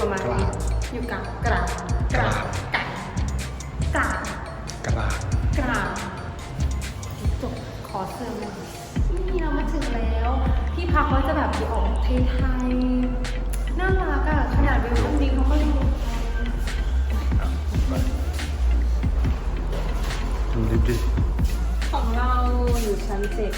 ประมาณนี้กลางอยู่กลางกลางกลางกลางกลางกระดาษกลางจบขอเสริมหน่อยนี่เรามาถึงแล้ว ที่พักเขาจะแบบออกไทยๆน่ารักอะขนาดเวลคัมดิ้งเขาก็ยังดูดิบดิของเราอยู่ชั้นเจ็ด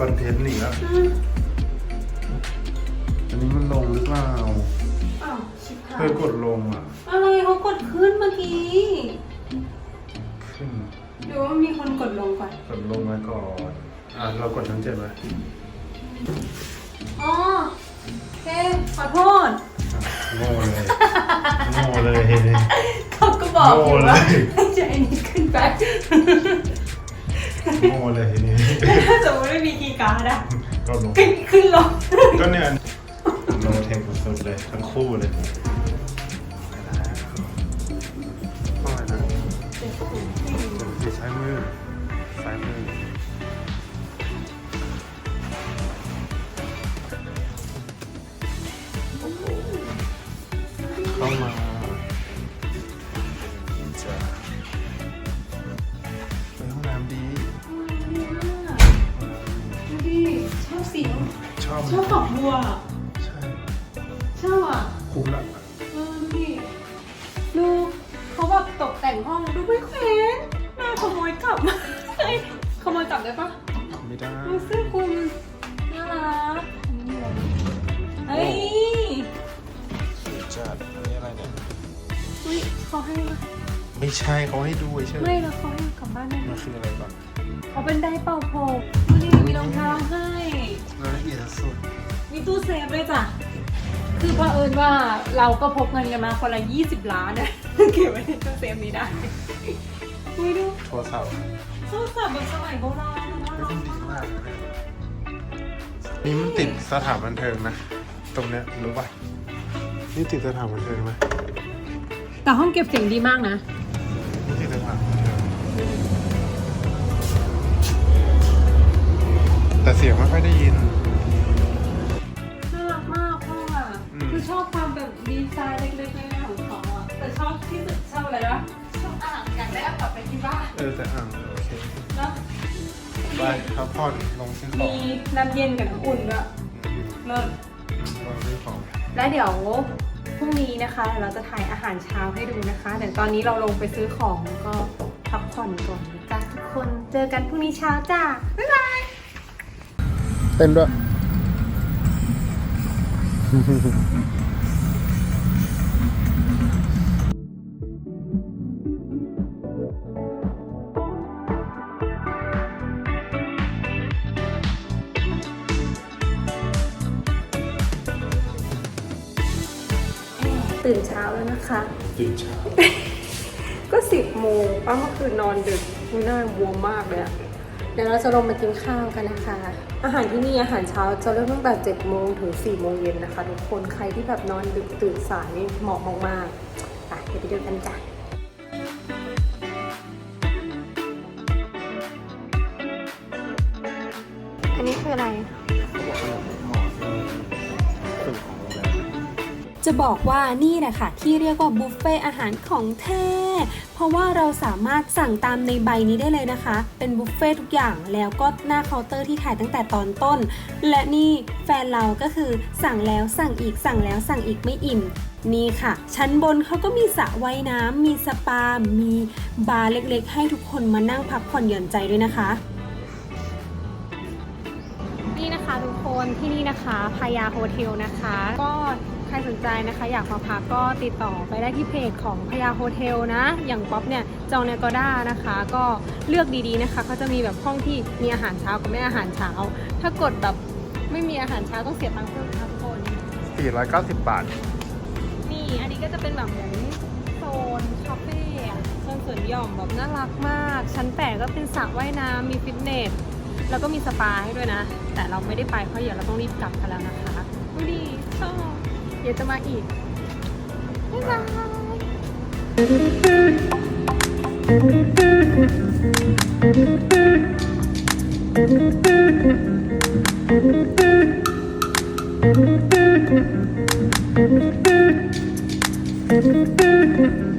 คอนเทนต์อีกแล้วอืมอันนี้มันลงหรือเปล่าอ้าวชิบหาเธยอกดลงอะ อะไรเขากดขึ้นเมื่อกี้ขึ้นหรือว่ามีคนกดลงก่อนกดลงมาก่อน อะเรากดทั้งเจ็ดไหมอ๋อโอเคขอโทษโง่เลยโง่เลย เขาก็บอกอยู่ว่าโง่เลย ให้ใจนี้ขึ้นไป โง่เลยทีนี้ ถ้าสมมติไม่มีคีย์การ์ดอะก็ลง ขึ้นขึ้นลงก็เนี่ยโนเทคสุดๆเลยทั้งคู่เลยไปแล้วก็อะไรนะอยู่ซ้ายมือซ้ายมือโอ้โหเข้ามา ชอบสีชอบชอบดอกบัวใช่ชอบอะคุ้มละเออดูดิดูเขาแบบตกแต่งห้องดูไม่แขวนน่าขโมยกลับเอ้ยขโมยกลับได้ปะไม่ได้ดูเสื้อคลุมน่ารักเฮ้ยจัดอันนี้อะไรเนี่ยอุ้ยเขาให้ปะไม่ใช่เขาให้ดูใช่ไหมไม่แล้วเขาให้ คืออะไรก่อนเขาเป็นได้เป่าผมดูดิมีรองเท้าให้ รายละเอียดสุดมีตู้เซฟด้วยจ้ะ คือเผอิญว่าเราก็พกเงินกันมาคนละ 20 ล้านนะ เก็บไว้ในตู้เซฟนี้ได้อุ้ยดูโทรศัพท์โทรศัพท์แบบสมัยโบราณนะไม่ต้องดีมากเลยนี่มันติดสถานบันเทิงนะ ตรงเนี้ยรู้ป่ะนี่ติดสถานบันเทิงไหมแต่ห้องเก็บเสียงดีมากนะ เสียงไม่ค่อยได้ยิน น่ารักมากห้องอะ อืม คือชอบความแบบดีไซน์เล็กๆน้อยๆของเขาอะ แต่ชอบที่สุดชอบอะไรวะชอบอ่างอยากได้เอากลับไปที่บ้านเออแต่อ่างโอเคเนาะไปพักผ่อนลงซื้อขอมีงน้ำเย็นกับน้ำอุ่นด้วยอืมเลิศ ลงซื้อของ แล้วเดี๋ยวพรุ่งนี้นะคะเราจะถ่ายอาหารเช้าให้ดูนะคะแต่ตอนนี้เราลงไปซื้อของแล้วก็พักผ่อนก่อนนะจ้าทุกคนเจอกันพรุ่งนี้เช้าจ้าบ๊ายบายเต้นด้วย ตื่นเช้าแล้วนะคะ ตื่นเช้า ก็สิบโมงป้าเมื่อคืนนอนดึกหน้าบวมมากเลยอะ เดี๋ยวเราจะลงมากินข้าวกันนะคะ อาหารที่นี่อาหารเช้าจะเริ่มตั้งแต่7จ็ดโมงถึง4ี่โมงเย็นนะคะทุกคนใครที่แบบนอนดึกตื่นสายนี่เหมาะมากๆไปเดี๋ยวไปดูกันจ้ะอันนี้คืออะไร จะบอกว่านี่แหละค่ะที่เรียกว่าบุฟเฟ่อาหารของแท้ เพราะว่าเราสามารถสั่งตามในใบนี้ได้เลยนะคะ เป็นบุฟเฟ่ทุกอย่างแล้วก็หน้าเคาน์เตอร์ที่ถ่ายตั้งแต่ตอนต้น และนี่แฟนเราก็คือสั่งแล้วสั่งอีกสั่งแล้วสั่งอีกไม่อิ่มนี่ค่ะ ชั้นบนเขาก็มีสระว่ายน้ำมีสปา มีบาร์เล็กๆ ให้ทุกคนมานั่งพักผ่อนหย่อนใจด้วยนะคะ ทุกคนที่นี่นะคะพายาโฮเทลนะคะ ก็ใครสนใจนะคะ อยากมาพักก็ติดต่อไปได้ที่เพจของพายาโฮเทลนะ อย่างป๊อปเนี่ยจองในกอด้านะคะ ก็เลือกดีๆนะคะเขาจะมีแบบห้องที่มีอาหารเช้ากับไม่อาหารเช้า ถ้ากดแบบไม่มีอาหารเช้าต้องเสียตังค์เพิ่มนะคะทุกคน 490 บาท นี่อันนี้ก็จะเป็นแบบเหมือนโซนคาเฟ่อะโซนสวนหย่อมแบบน่ารักมาก ชั้นแปดก็เป็นสระว่ายน้ำมีฟิตเนส แล้วก็มีสปาให้ด้วยนะ แต่เราไม่ได้ไปเพราะเดี๋ยวเราต้องรีบกลับกันแล้วนะคะดูดีชอบเดี๋ยวจะมาอีกบ๊ายบายเ